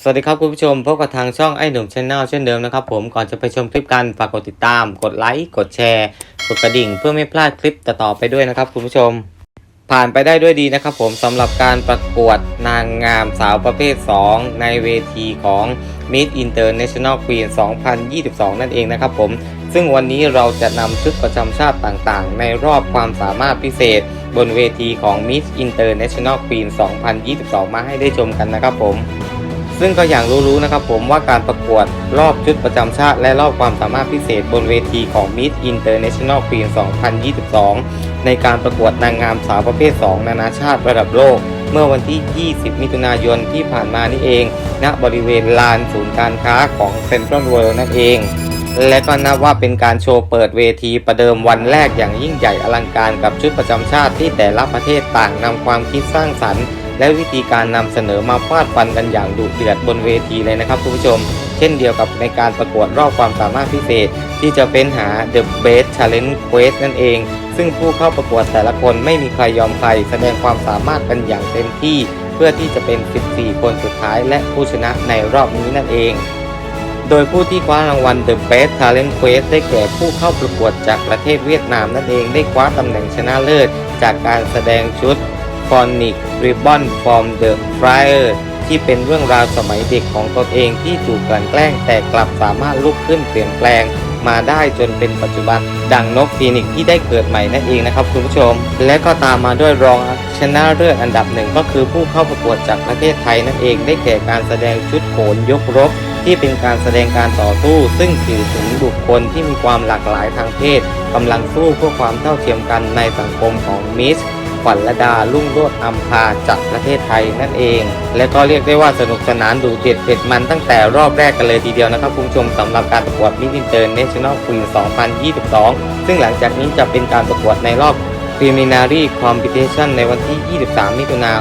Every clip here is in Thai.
สวัสดีครับคุณผู้ชมพบกับทางช่องไอ้หนุ่มชาแนลเช่นเดิมนะครับผมก่อนจะไปชมคลิปกันฝากกดติดตาม กดไลค์กดแชร์ กดกระดิ่ง เพื่อไม่พลาดคลิปต่อๆไปด้วยนะครับคุณผู้ชม ผ่านไปได้ด้วยดีนะครับผมสำหรับการประกวดนางงามสาวประเภท 2 ในเวทีของ Miss International Queen 2022 นั่นเองนะครับผมซึ่งวันนี้เราจะนำชุดประจำชาติต่างๆ ในรอบความสามารถพิเศษ บนเวทีของ Miss International Queen 2022 มาให้ได้ชมกันนะครับผม ซึ่งก็อย่างรู้ๆนะครับผมว่าการประกวดรอบชุดประจำชาติ และรอบความสามารถพิเศษบนเวทีของ Miss International Queen 2022 ในการประกวดนางงามสาวประเภท 2 นานาชาติระดับโลก เมื่อวันที่ 20 มิถุนายนที่ผ่านมานี่เอง ณบริเวณลานศูนย์การค้าของ Central World นั่นเอง และก็นับว่าเป็นการโชว์เปิดเวทีประเดิมวันแรกอย่างยิ่งใหญ่อลังการกับชุดประจำชาติที่แต่ละประเทศต่างนำความคิดสร้างสรรค์ และวิธีการนำเสนอมาฟาดฟันกันอย่างดุเดือดบนเวทีเลยนะครับคุณผู้ชม เช่นเดียวกับในการประกวดรอบความสามารถพิเศษ ที่จะเป็นหา The Best Challenge Quest นั่นเอง ซึ่งผู้เข้าประกวดแต่ละคนไม่มีใครยอมใคร แสดงความสามารถกันอย่างเต็มที่ เพื่อที่จะเป็น 14 คนสุดท้าย และผู้ชนะในรอบนี้นั่นเองโดยผู้ที่คว้ารางวัล The Best Talent Quest ได้แก่ผู้เข้าประกวดจากประเทศเวียดนามนั่นเองได้คว้าตำแหน่งชนะเลิศ จากการแสดงชุด c o n i c Ribbon from the Flyer ที่เป็นเรื่องราวสมัยเด็กของตนเองที่ถูกกลั่นแกล้งแต่กลับสามารถลุกขึ้นเปลี่ยนแปลงมาได้จนเป็นปัจจุบัน ดังนกฟีนิกซ์ที่ได้เกิดใหม่นั่นเองนะครับคุณผู้ชม และก็ตามมาด้วยรองชนะเลิศอันดับหนึ่งก็คือผู้เข้าประกวดจากประเทศไทยนั่นเองได้แก่การแสดงชุดโขนยกรบ ที่เป็นการแสดงการต่อสู้ ซึ่งสื่อถึงบุคคลที่มีความหลากหลายทางเพศกำลังสู้เพื่อความเท่าเทียมกันในสังคมของมิส ขวัญระดาลุ่งโรจน์อัมพาจากประเทศไทยนั่นเอง และก็เรียกได้ว่าสนุกสนานดูเด็ดเผ็ดมันตั้งแต่รอบแรกกันเลยทีเดียวนะครับคุณผู้ชมสำหรับการประกวดมิสอินเตอร์เนชั่นแนลควีน2022 ซึ่งหลังจากนี้จะเป็นการประกวดในรอบ Preliminary Competition ในวันที่ 23 มิถุนาย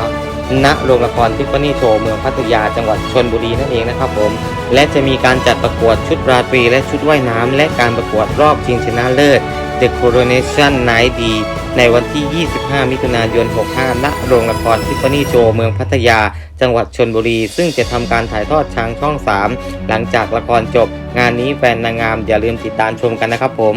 นณโรงละครทิฟฟานี่โชว์เมืองพัทยาจังหวัดชนบุรีนั่นเองนะครับผม และจะมีการจัดประกวดชุดราตรีและชุดว่ายน้ำ และการประกวดรอบชิงชนะเลิศ The Coronation Night D ในวันที่ 25 มิถุนายน 65 ณ โรงละครซิฟฟานี่โชว์เมืองพัทยา จังหวัดชนบุรี ซึ่งจะทำการถ่ายทอดทางช่อง 3 หลังจากละครจบ งานนี้แฟนนางงามอย่าลืมติดตามชมกันนะครับผม